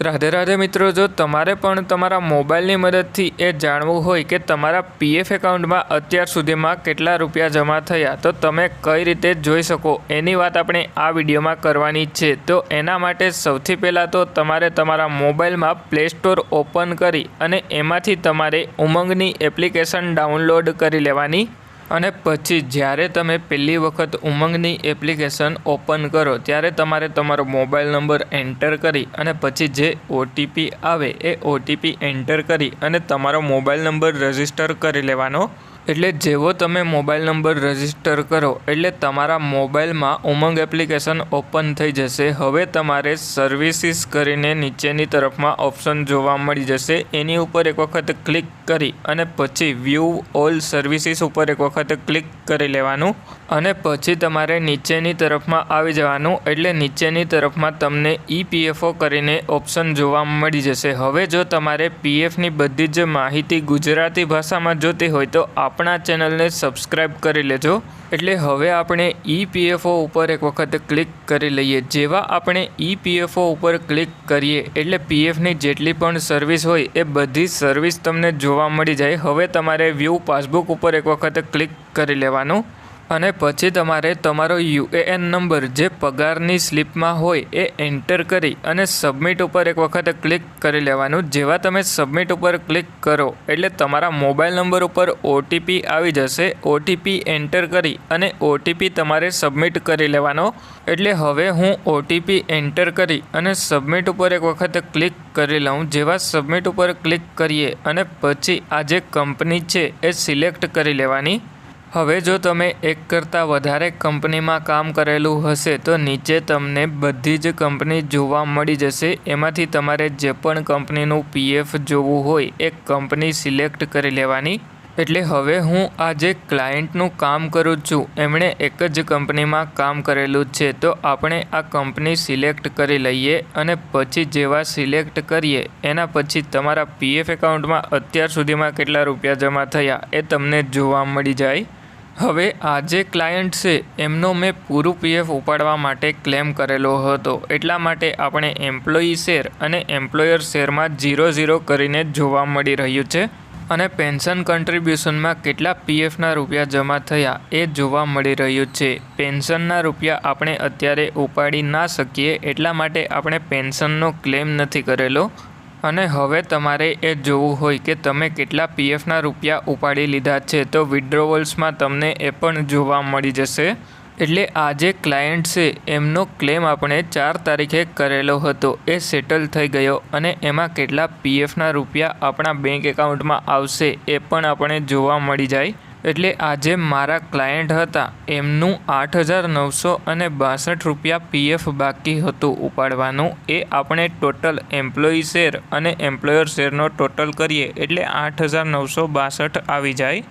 રાધે રાધે મિત્રો, જો તમારે પણ તમારા મોબાઈલની મદદથી એ જાણવું હોય કે તમારા પીએફ એકાઉન્ટમાં અત્યાર સુધીમાં કેટલા રૂપિયા જમા થયા, તો તમે કઈ રીતે જોઈ શકો? એની વાત આપણે આ વિડીયોમાં કરવાની છે. તો એના માટે સૌથી પહેલાં તો તમારે તમારા મોબાઈલમાં પ્લે સ્ટોર ઓપન કરી અને એમાંથી તમારે ઉમંગની એપ્લિકેશન ડાઉનલોડ કરી લેવાની અને પછી જ્યારે તમે પહેલી વખત ઉમંગની એપ્લિકેશન ઓપન કરો, ત્યારે તમારે તમારો મોબાઈલ નંબર એન્ટર કરી અને પછી જે ઓટીપી આવે એ ઓટીપી એન્ટર કરી અને તમારો મોબાઈલ નંબર રજિસ્ટર કરી લેવાનો. એટલે જેવો તમે મોબાઈલ નંબર રજિસ્ટર કરો, એટલે તમારા મોબાઈલમાં ઉમંગ એપ્લિકેશન ઓપન થઈ જશે. હવે તમારે સર્વિસીસ કરીને નીચેની તરફમાં ઓપ્શન જોવા મળી જશે. એની ઉપર એક વખત ક્લિક કરી અને પછી વ્યૂ ઓલ સર્વિસીસ ઉપર એક વખત ક્લિક કરી લેવાનું અને પછી તમારે નીચેની તરફમાં આવી જવાનું એટલે નીચેની તરફમાં તમને ઈપીએફઓ કરીને ઓપ્શન જોવા મળી જશે. હવે જો તમારે પીએફની બધી જ માહિતી ગુજરાતી ભાષામાં જોતી હોય તો આપણા ચેનલને સબસ્ક્રાઈબ કરી લેજો. એટલે હવે આપણે ઈપીએફઓ ઉપર એક વખત ક્લિક કરી લઈએ. જેવા આપણે ઈપીએફઓ ઉપર ક્લિક કરીએ એટલે પીએફની જેટલી પણ સર્વિસ હોય એ બધી સર્વિસ તમને જોવા મળી જાય. હવે તમારે વ્યૂ પાસબુક ઉપર એક વખત ક્લિક કરી લેવાનું. અને પછી તમારે તમારો યુએએન નંબર જે પગારની સ્લિપમાં હોય એ એન્ટર કરી અને સબમિટ ઉપર એક વખત ક્લિક કરી લેવાનું. જેવા તમે સબમિટ ઉપર ક્લિક કરો એટલે તમારા મોબાઈલ નંબર ઉપર ઓટીપી આવી જશે. ઓટીપી એન્ટર કરી અને ઓટીપી તમારે સબમિટ કરી લેવાનો. એટલે હવે હું ઓટીપી એન્ટર કરી અને સબમિટ ઉપર એક વખત ક્લિક કરી લઉં. જેવા સબમિટ ઉપર ક્લિક કરીએ અને પછી આ જે કંપની છે એ સિલેક્ટ કરી લેવાની. હવે જો તમે એક કરતાં વધારે કંપનીમાં કામ કરેલું હશે, તો નીચે તમને બધી જ કંપની જોવા મળી જશે. એમાંથી તમારે જે પણ કંપનીનું પીએફ જોવું હોય, એ કંપની સિલેક્ટ કરી લેવાની. એટલે હવે હું આ જે ક્લાયન્ટનું કામ કરું છું. એમણે એક જ કંપનીમાં કામ કરેલું છે, તો આપણે આ કંપની સિલેક્ટ કરી લઈએ અને પછી જેવા સિલેક્ટ કરીએ, એના પછી તમારા પીએફ એકાઉન્ટમાં અત્યાર સુધીમાં કેટલા રૂપિયા જમા થયા, એ તમને જોવા મળી જાય. હવે આ જે ક્લાયન્ટ છે, એમનો મેં પૂરું પીએફ ઉપાડવા માટે ક્લેમ કરેલો હતો. એટલા માટે આપણે એમ્પ્લોયી શેર અને એમ્પ્લોયર શેરમાં ઝીરો ઝીરો કરીને જોવા મળી રહ્યું છે અને પેન્શન કન્ટ્રીબ્યુશનમાં કેટલા પીએફના રૂપિયા જમા થયા એ જોવા મળી રહ્યું છે. પેન્શનના રૂપિયા આપણે અત્યારે ઉપાડી ના શકીએ એટલા માટે આપણે પેન્શનનો ક્લેમ નથી કરેલો. અને હવે તમારે એ જોવું હોય કે તમે કેટલા પીએફના રૂપિયા ઉપાડી લીધા છે, તો વિડ્રોવલ્સમાં તમને એ પણ જોવા મળી જશે. એટલે આ જે ક્લાયન્ટ છે, એમનો ક્લેમ આપણે ચાર તારીખે કરેલો હતો, એ સેટલ થઈ ગયો અને એમાં કેટલા પીએફના રૂપિયા આપણા બેંક એકાઉન્ટમાં આવશે, એ પણ આપણે જોવા મળી જાય. એટલે આજે મારા ક્લાયન્ટ હતા. એમનું આઠ હજાર નવસો અને બાસઠ રૂપિયા પીએફ બાકી હતું ઉપાડવાનું. એ આપણે ટોટલ એમ્પ્લોયી શેર અને એમ્પ્લોયર શેરનો ટોટલ કરીએ એટલે આઠ હજાર નવસો બાસઠ આવી જાય.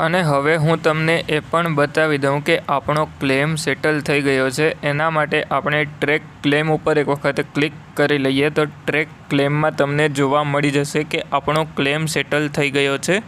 અને હવે હું તમને એ પણ બતાવી દઉં કે આપણો ક્લેમ સેટલ થઈ ગયો છે. એના માટે આપણે ટ્રેક ક્લેમ ઉપર એક વખત ક્લિક કરી લઈએ તો ટ્રેક ક્લેમમાં તમને જોવા મળી જશે કે આપણો ક્લેમ સેટલ થઈ ગયો છે.